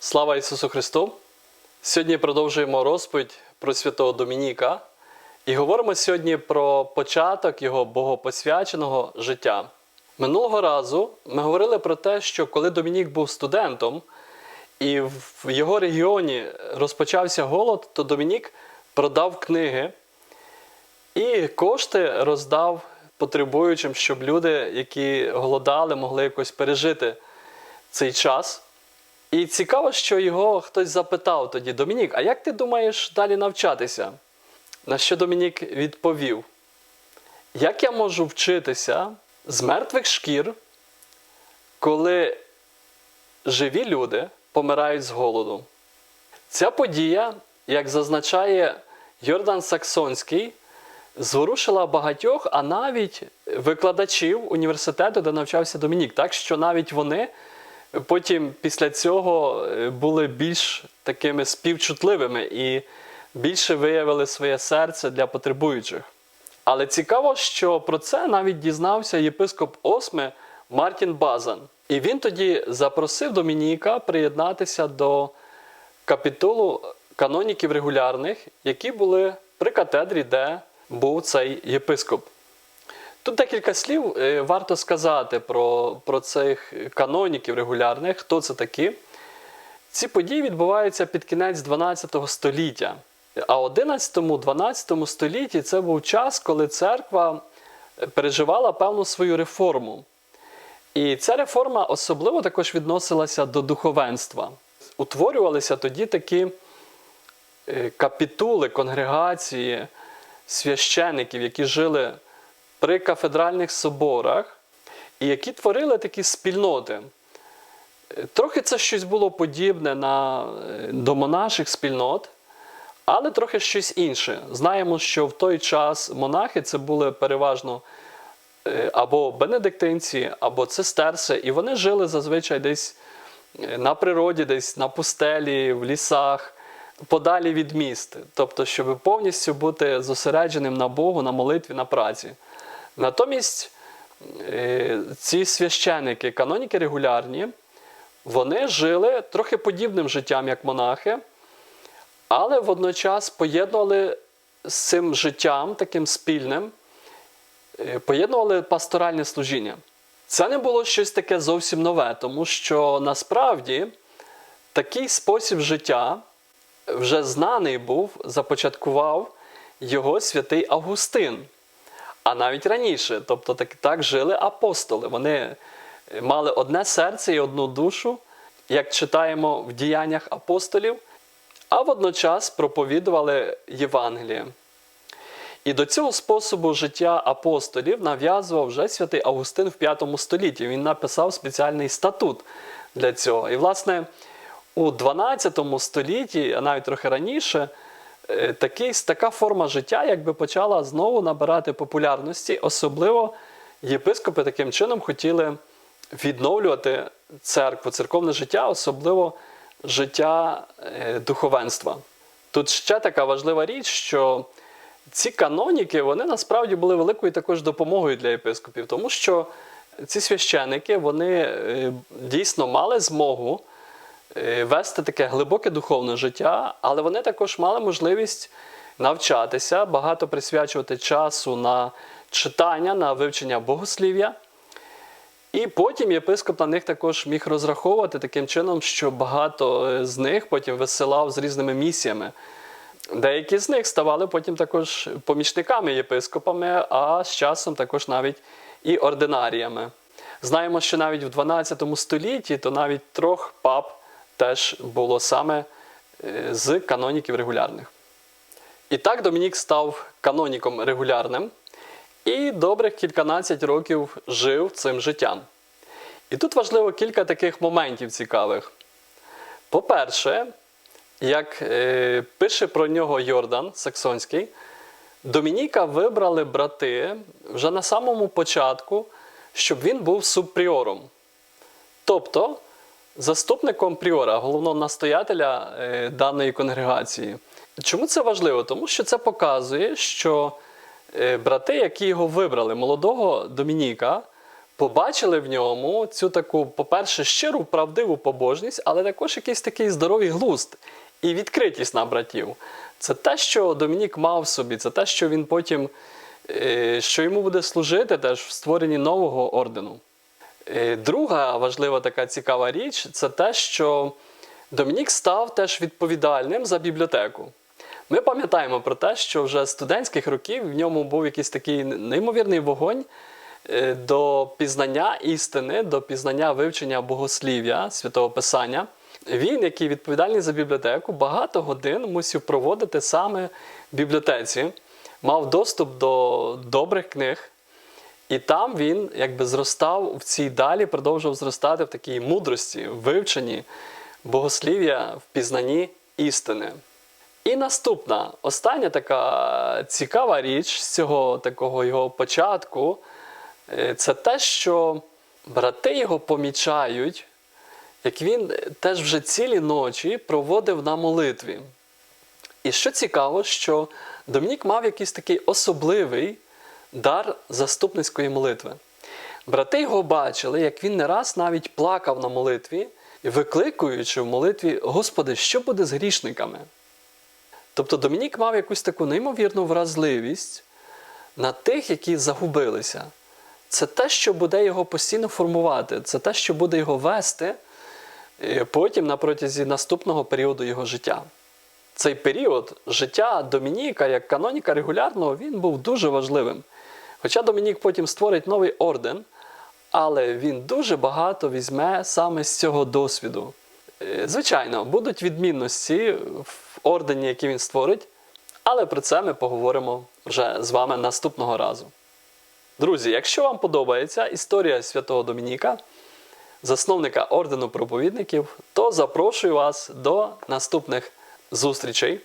Слава Ісусу Христу! Сьогодні продовжуємо розповідь про святого Домініка і говоримо сьогодні про початок його богопосвяченого життя. Минулого разу ми говорили про те, що коли Домінік був студентом і в його регіоні розпочався голод, то Домінік продав книги і кошти роздав потребуючим, щоб люди, які голодали, могли якось пережити цей час. І цікаво, що його хтось запитав тоді: Домінік, а як ти думаєш далі навчатися? На що Домінік відповів: Як я можу вчитися з мертвих шкір, коли живі люди помирають з голоду? Ця подія, як зазначає Йордан Саксонський, зворушила багатьох, а навіть викладачів університету, де навчався Домінік, так що навіть вони потім після цього е, були більш такими співчутливими і більше виявили своє серце для потребуючих. Але цікаво, що про це навіть дізнався єпископ Осми Мартін Базан. І він тоді запросив Домініка приєднатися до капітулу каноніків регулярних, які були при катедрі, де був цей єпископ. Тут декілька слів е, варто сказати про, про цих каноніків регулярних, хто це такі. Ці події відбуваються під кінець 12 століття. А 11-12 столітті це був час, коли церква переживала певну свою реформу. І ця реформа особливо також відносилася до духовенства. Утворювалися тоді такі е, капітули, конгрегації священиків, які жили при кафедральних соборах, і які творили такі спільноти. Е, Трохи це щось було подібне на, е, до монаших спільнот, але трохи щось інше. Знаємо, що в той час монахи це були переважно е, або бенедиктинці, або цистерси, і вони жили зазвичай десь е, на природі, десь на пустелі, в лісах, подалі від міст. Тобто, щоб повністю бути зосередженим на Богу, на молитві, на праці. Натомість е, ці священики, каноніки регулярні, вони жили трохи подібним життям, як монахи, але водночас поєднували з цим життям таким спільним, е, поєднували пасторальне служіння. Це не було щось таке зовсім нове, тому що насправді такий спосіб життя вже знаний був, започаткував його святий Августин. А навіть раніше, тобто так, так жили апостоли. Вони мали одне серце і одну душу, як читаємо в діяннях апостолів, а водночас проповідували Євангеліє. І до цього способу життя апостолів нав'язував вже святий Августин в V столітті. Він написав спеціальний статут для цього. І, власне, у 12 столітті, а навіть трохи раніше, е, такий, така форма життя якби почала знову набирати популярності. Особливо єпископи таким чином хотіли відновлювати церкву, церковне життя, особливо життя е, духовенства. Тут ще така важлива річ, що ці каноніки вони насправді були великою також допомогою для єпископів, тому що ці священики вони е, дійсно мали змогу е, вести таке глибоке духовне життя, але вони також мали можливість навчатися, багато присвячувати часу на читання, на вивчення богослів'я. І потім єпископ на них також міг розраховувати таким чином, що багато е, з них потім висилав з різними місіями. Деякі з них ставали потім також помічниками єпископами, а з часом також навіть і ординаріями. Знаємо, що навіть в 12 столітті то навіть трьох пап теж було саме е, з каноніків регулярних. І так Домінік став каноніком регулярним і добрих кільканадцять років жив цим життям. І тут важливо кілька таких моментів цікавих. По-перше, як е, пише про нього Йордан Саксонський, Домініка вибрали брати вже на самому початку щоб він був субпріором. Тобто заступником пріора, головного настоятеля е, даної конгрегації. Чому це важливо? Тому що це показує, що брати, які його вибрали, молодого Домініка, побачили в ньому цю таку, по-перше, щиру, правдиву побожність, але також якийсь такий здоровий глузд і відкритість на братів. Це те, що Домінік мав в собі, це те, що він потім, е, що йому буде служити теж в створенні нового ордену. Е, Друга важлива така цікава річ це те, що Домінік став теж відповідальним за бібліотеку. Ми пам'ятаємо про те, що вже з студентських років в ньому був якийсь такий неймовірний вогонь е, до пізнання істини, до пізнання вивчення богослів'я святого Писання. Він, який відповідальний за бібліотеку, багато годин мусив проводити саме в бібліотеці, мав доступ до добрих книг. І там він якби зростав в цій далі, продовжував зростати в такій мудрості, в вивченні богослів'я, в пізнанні істини. І наступна, остання така цікава річ з цього такого його початку, е, це те, що брати його помічають, як він теж вже цілі ночі проводив на молитві. І що цікаво, що Домінік мав якийсь такий особливий дар заступницької молитви. Брати його бачили, як він не раз навіть плакав на молитві, викликуючи в молитві: Господи, що буде з грішниками? Тобто Домінік мав якусь таку неймовірну вразливість на тих, які загубилися. Це те, що буде його постійно формувати, це те, що буде його вести е, потім на протязі наступного періоду його життя. Цей період життя Домініка як каноніка регулярного він був дуже важливим. Хоча Домінік потім створить новий орден, але він дуже багато візьме саме з цього досвіду. Е, Звичайно, будуть відмінності в ордені, який він створить, але про це ми поговоримо вже з вами наступного разу. Друзі, якщо вам подобається історія святого Домініка, засновника ордену проповідників, то запрошую вас до наступних зустрічей.